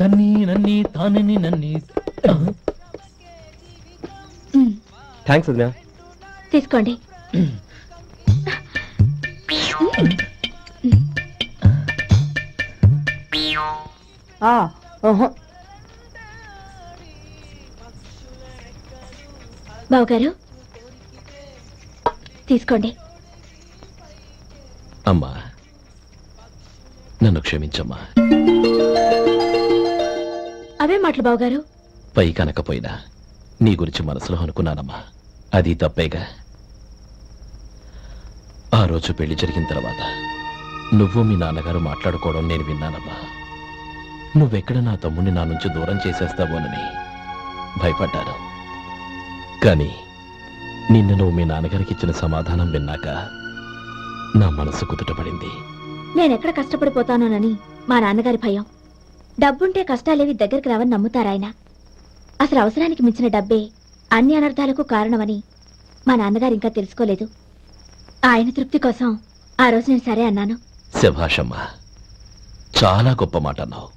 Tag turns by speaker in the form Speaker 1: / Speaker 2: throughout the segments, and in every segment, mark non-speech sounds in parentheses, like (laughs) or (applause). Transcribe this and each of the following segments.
Speaker 1: తన్ని నన్ని తానని నన్ని.
Speaker 2: మ్,
Speaker 3: థ్యాంక్స్ వదినా
Speaker 2: తీసుకోండి. బావగారు తీసుకోండి.
Speaker 1: అమ్మా నన్ను క్షమించమ్మా.
Speaker 2: అవే మాటలు బావగారు.
Speaker 1: పై కనకపోయినా నీ గురించి మనసులో అనుకున్నానమ్మా. అది తప్పేగా. ఆ రోజు పెళ్ళి జరిగిన తర్వాత నువ్వు మీ నాన్నగారు మాట్లాడుకోవడం నేను విన్నానమ్మా. నువ్వెక్కడ నా తమ్ముడిని నా నుంచి దూరం చేసేస్తావోనని భయపడ్డాను. కానీ నిన్న నువ్వు మీ నాన్నగారికి ఇచ్చిన సమాధానం విన్నాక నా మనసు కుదుటపడింది.
Speaker 2: నేనెక్కడ కష్టపడిపోతానోనని మా నాన్నగారి భయం. డబ్బుంటే కష్టాలేవి దగ్గరికి రావని నమ్ముతారాయన అసలు అవసరానికి మించిన డబ్బే అన్ని అనర్థాలకు కారణమని మా నాన్నగారు ఇంకా తెలుసుకోలేదు. ఆయన తృప్తి కోసం ఆ రోజు నేను సరే అన్నాను.
Speaker 1: శభాషమ్మా చాలా గొప్ప మాట అన్నావు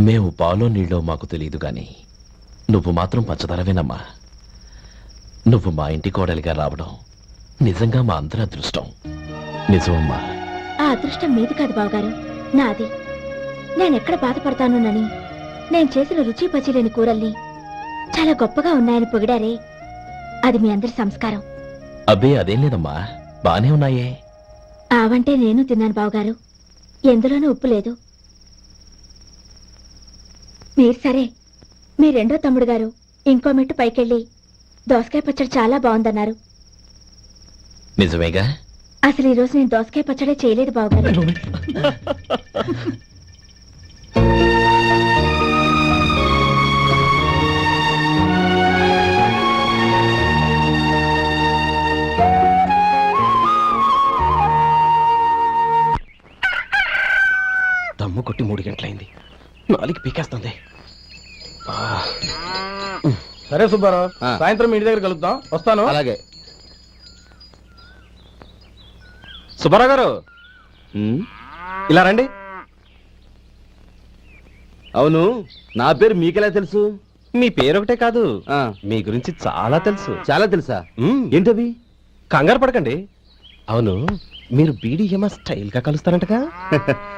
Speaker 1: మేము పాలో నీళ్ళో మాకు తెలియదు గాని నువ్వు మాత్రం పచ్చదరవేనమ్మా నువ్వు మా ఇంటి కోడలిగా రావడం నిజంగా మా అందరి అదృష్టం. నిజమమ్మా.
Speaker 2: ఆ అదృష్టం మీది కాదు బావగారు నాది. నేనెక్కడ బాధపడతానోనని నేను? చేసిన రుచి పచిలేని కూరల్ని చాలా గొప్పగా ఉన్నాయని పొగిడారే. అది మీ అందరి సంస్కారం.
Speaker 1: అబ్బే అదేం లేదమ్మా. బానే ఉన్నాయే.
Speaker 2: ఆవంటే నేను తిన్నాను బావగారు. ఎందులోనూ ఉప్పు లేదు. మీరు సరే మీ రెండో తమ్ముడు గారు ఇంకో మెట్టు పైకెళ్ళి దోసకాయ పచ్చడి చాలా బాగుందన్నారు.
Speaker 1: నిజమేగా?
Speaker 2: అసలు ఈ రోజు నేను దోసకాయ పచ్చడే చేయలేదు బావగారు. (laughs)
Speaker 3: దమ్ము కొట్టి మూడు గంటలైంది. నాలుగు పీకేస్తుంది.
Speaker 4: సరే సుబ్బారావు. సాయంత్రం ఇంటి దగ్గర కలుద్దాం. వస్తాను.
Speaker 3: అలాగే. సుబ్బారావు గారు. ఇలా రండి.
Speaker 5: అవును నా పేరు మీకెలా తెలుసు?
Speaker 3: మీ పేరు ఒకటే కాదు మీ గురించి చాలా తెలుసు.
Speaker 5: చాలా తెలుసా. ఏంటవి
Speaker 3: కంగారు పడకండి. అవును మీరు బీడీఎం స్టైల్గా కలుస్తారంటగా? (laughs)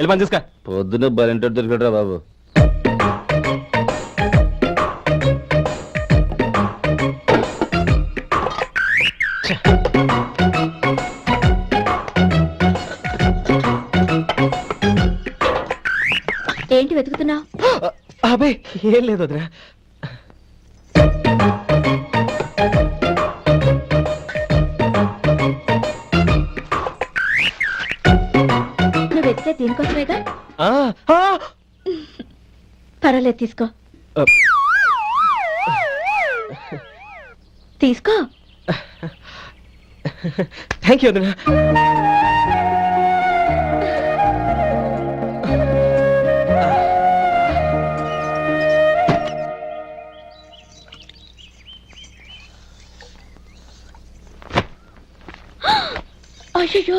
Speaker 3: వెళ్ళి పని చూసుకో.
Speaker 5: పొద్దున బలింటో దొరికడరా బాబు?
Speaker 2: ఏంటి వెతుకుతున్నావు?
Speaker 3: అబే ఏం లేదు వదినా.
Speaker 2: దీనికోసమేగా? పర్వాలేదు తీసుకో. తీసుకో.
Speaker 3: థ్యాంక్ యూ వదినా
Speaker 2: అయ్యో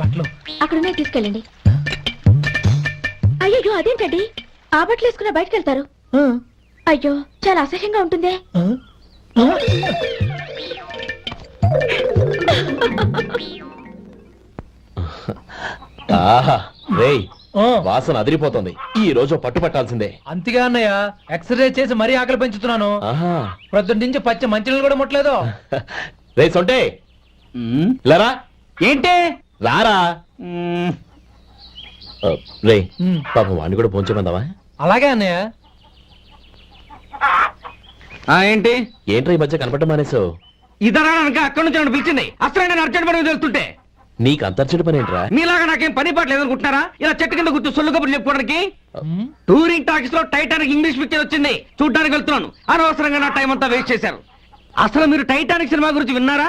Speaker 4: బట్టలు
Speaker 2: అక్కడున్నాయి తీసుకెళ్ళండి. అయ్యో అదేంటండి? ఆ బట్టలు వేసుకున్న బయటకు వెళ్తారు. అయ్యో చాలా అసహ్యంగా ఉంటుందే.
Speaker 1: ఆహా రేయ్ వాసన అదిరిపోతుంది. ఈ రోజు పట్టు పట్టాల్సిందే
Speaker 4: అంతిగా అన్నయ్య ఎక్సర్సైజ్ చేసి మరీ ఆకలి పెంచుతున్నాను.
Speaker 1: ఆహా.
Speaker 4: ప్రొద్దున నుంచి పచ్చ మంచినీళ్ళు కూడా ముట్టలేదు.
Speaker 1: రే సొంటే. లరా.
Speaker 6: ఏంటి?
Speaker 1: రారా. రే పాపం వాడిని కూడా పోంచమందావా
Speaker 4: అలాగే అన్నయ్య.
Speaker 6: ఆ, ఏంటి?
Speaker 1: ఏంట్రా ఈ మధ్య కనపడటం మానేసావు
Speaker 6: ఇద్దరా అనక అక్కడి నుంచి నన్ను పిలిచింది. అసలు నేను అర్జెంట్ పని తెలుస్తుంటే
Speaker 1: నీకు అంతర్చడి పని ఏంట్రా?
Speaker 6: మీలాగా నాకేం పని పాట లేదనుకుంటున్నారా? ఇలా చెట్టు కింద కూర్చో సొల్లు కబుర్లు చెప్పుకోవడానికి? టూరింగ్ టాకీస్లో టైటానిక్ ఇంగ్లీష్ పిక్చర్ వచ్చింది. చూడడానికి వెళ్తున్నాను. అనవసరంగా నా టైం అంతా వేస్ట్ చేశారు. అసలు మీరు టైటానిక్ సినిమా గురించి విన్నారా?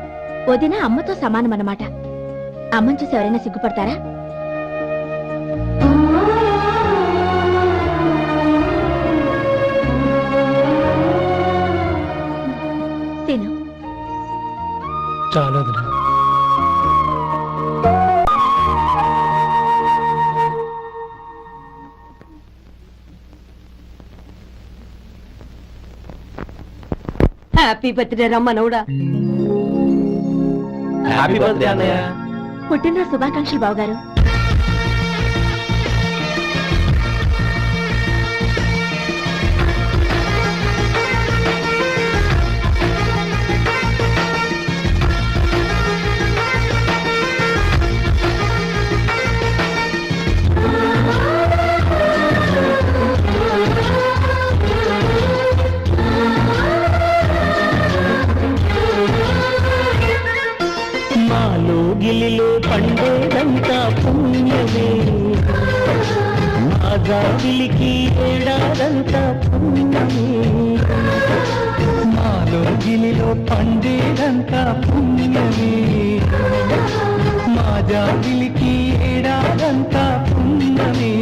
Speaker 2: వదిన అమ్మతో సమానమన్నమాట. అమ్మని చూసి ఎవరైనా సిగ్గుపడతారా? తిను.
Speaker 4: చాలా వదినా.
Speaker 7: హ్యాపీ బర్త్డే రమ్మనవుడా
Speaker 1: హ్యాపీ బర్త్డే అన్నయ్య.
Speaker 2: పుట్టినరోజు శుభాకాంక్షలు బావగారు.
Speaker 8: మాలో గిలిలో పండేదంతా పుణ్యమే. మా జాబిలికి ఏడాదంతా పుణ్యమే.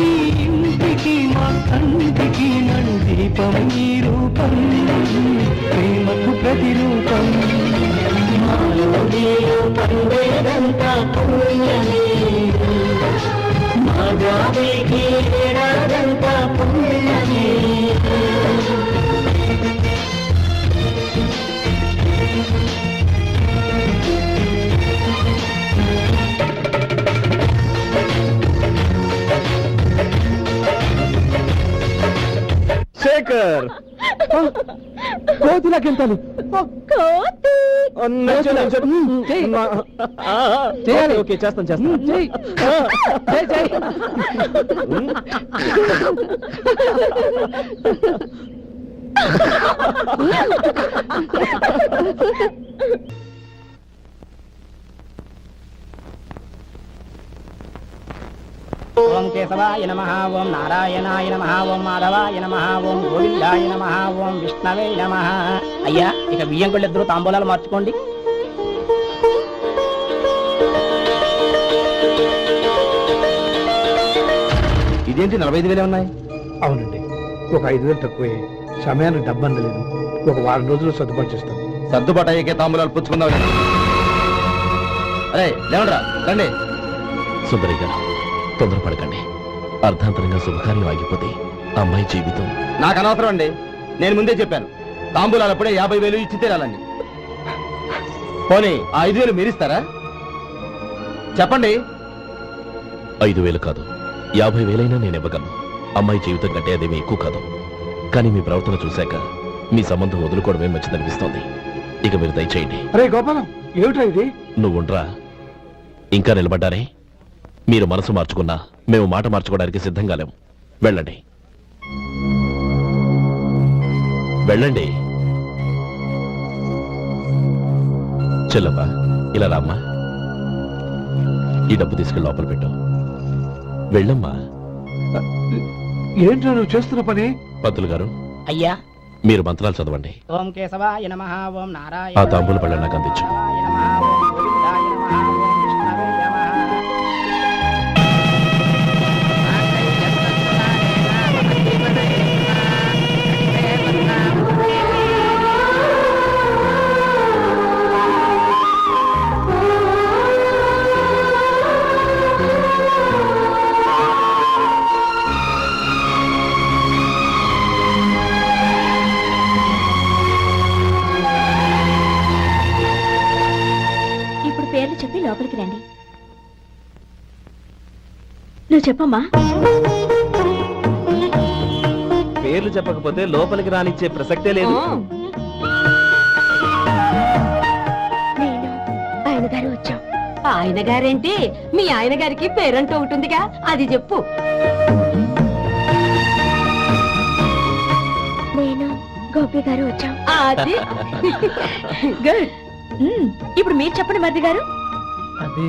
Speaker 8: ఈ ఇంటికి మా కంటికి నడు దీపం ఈ రూపం ప్రేమకు ప్రతిరూపం. మాలో గిలిలో పండేదంతా పుణ్యమే. మా జాబిలికి ఏడాదంతా పుణ్యమే.
Speaker 3: కోతిలా గెంతాలి
Speaker 2: కోతి.
Speaker 3: చేయాలి ఓకే చేస్తాను చేస్తాను. (laughs)
Speaker 8: ఓం కేశవాయ నమ ఓం నారాయణాయ నమ ఓం మాధవాయ నమ ఓం గోవిందాయ నమ ఓం విష్ణవే నమ. అయ్యా ఇక బియ్యం కొళ్ళు ఇద్దరు తాంబూలాలు మార్చుకోండి.
Speaker 3: ఇదేంటి నలభై ఐదు వేలే ఉన్నాయి?
Speaker 9: అవునండి. ఒక ఐదు వేలు తక్కువే. సమయానికి డబ్బు అందలేదు ఒక వారం రోజులు సర్దుబాటు చేస్తాం
Speaker 3: సర్దుబాటు అయ్యే తాంబూలాలు పుచ్చుకుందాం అరే లేవండ్రా రండి.
Speaker 1: సుందరి గారు తొందరపడకండి. అర్ధాంతరంగా శుభకార్యం ఆగిపోతే అమ్మాయి జీవితం.
Speaker 3: నాకు అనవసరం అండి. నేను ముందే చెప్పాను. తాంబూలాలు అప్పుడే యాభై వేలు ఇచ్చి తీరాలండి. పోనీ ఆ ఐదు వేలు మీరిస్తారా? చెప్పండి.
Speaker 1: ఐదు వేలు కాదు. యాభై వేలైనా నేను ఇవ్వగలను. అమ్మాయి జీవితం కంటే అదేమీ ఎక్కువ కాదు. కానీ మీ ప్రవర్తన చూశాక మీ సంబంధం వదులుకోవడమే మంచిదనిపిస్తోంది. ఇక మీరు దయచేయండి.
Speaker 9: అరే గోపాలం ఏమిటా ఇది?
Speaker 1: నువ్వుండ్రా. ఇంకా నిలబడ్డారే? మీరు మనసు మార్చుకున్నా మేము మాట మార్చుకోవడానికి సిద్ధంగా లేము. వెళ్ళండి. వెళ్ళండి. చెల్లమ్మా ఇలా రామ్మా. ఈ డబ్బు తీసుకెళ్ళి లోపల పెట్టు. వెళ్ళమ్మా.
Speaker 9: ఏంటో నువ్వు చేస్తున్న పని?
Speaker 1: పంతులు గారు
Speaker 8: అయ్యా.
Speaker 1: మీరు మంత్రాలు చదవండి.
Speaker 8: ఓం కేశవాయ నమ ఓం
Speaker 1: ఆ
Speaker 8: నారాయణ
Speaker 1: తాంబూల పళ్ళ నాకు అందించు.
Speaker 2: చెప్పమ్మా.
Speaker 3: పేర్లు చెప్పకపోతే లోపలికి రానిచ్చే ప్రసక్తే లేదు.
Speaker 2: నేను ఆయన గారు వచ్చాం.
Speaker 7: ఆయన గారేంటి? మీ ఆయన గారికి పేరంటూ ఉంటుందిగా. అది చెప్పు.
Speaker 2: నేను గోపి గారు వచ్చాం.
Speaker 7: అది. (laughs)
Speaker 2: గుడ్ ఇప్పుడు మీరు చెప్పండి మరిది గారు.
Speaker 4: అది